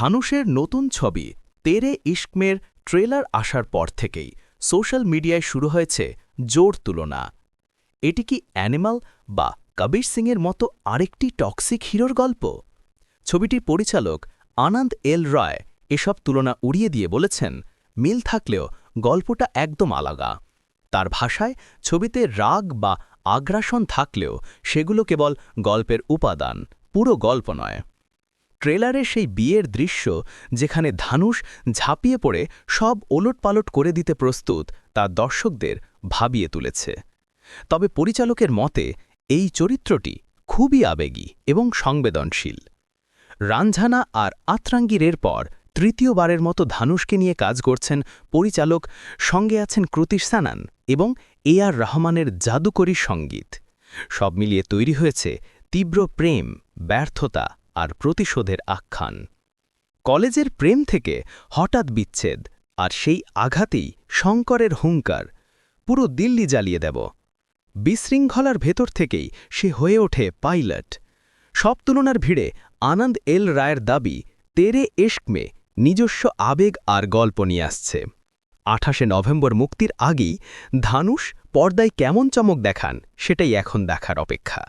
ধানুষের নতুন ছবি তেরে ইশকমের ট্রেলার আসার পর থেকেই সোশ্যাল মিডিয়ায় শুরু হয়েছে জোর তুলনা। এটি কি অ্যানিমাল বা কবির সিংয়ের মতো আরেকটি টক্সিক হিরোর গল্প? ছবিটির পরিচালক আনন্দ এল রয় এসব তুলনা উড়িয়ে দিয়ে বলেছেন, মিল থাকলেও গল্পটা একদম আলাদা। তার ভাষায় ছবিতে রাগ বা আগ্রাসন থাকলেও সেগুলো কেবল গল্পের উপাদান, পুরো গল্প নয়। ট্রেলারে সেই বিয়ের দৃশ্য যেখানে ধানুষ ঝাঁপিয়ে পড়ে সব ওলটপালট করে দিতে প্রস্তুত তা দর্শকদের ভাবিয়ে তুলেছে। তবে পরিচালকের মতে, এই চরিত্রটি খুবই আবেগী এবং সংবেদনশীল। রানঝানা আর আত্রাঙ্গিরের পর তৃতীয়বারের মতো ধানুষকে নিয়ে কাজ করছেন পরিচালক সঙ্গে আছেন কৃতিশ সানান এবং এ আর রহমানের জাদুকরী সংগীত। সব মিলিয়ে তৈরি হয়েছে তীব্র প্রেম, ব্যর্থতা আর প্রতিশোধের আখ্যান। কলেজের প্রেম থেকে হঠাৎ বিচ্ছেদ আর সেই আঘাতেই শঙ্করের হুঙ্কার। পুরো দিল্লি জ্বালিয়ে দেব। বিশৃঙ্খলার ভেতর থেকেই সে হয়ে ওঠে পাইলট। সব তুলনার ভিড়ে আনন্দ এল রায়ের দাবি, তেরে এশকমে নিজস্ব আবেগ আর গল্প নিয়ে আসছে। আঠাশে নভেম্বর মুক্তির আগেই ধানুষ পর্দায় কেমন চমক দেখান, সেটাই এখন দেখার অপেক্ষা।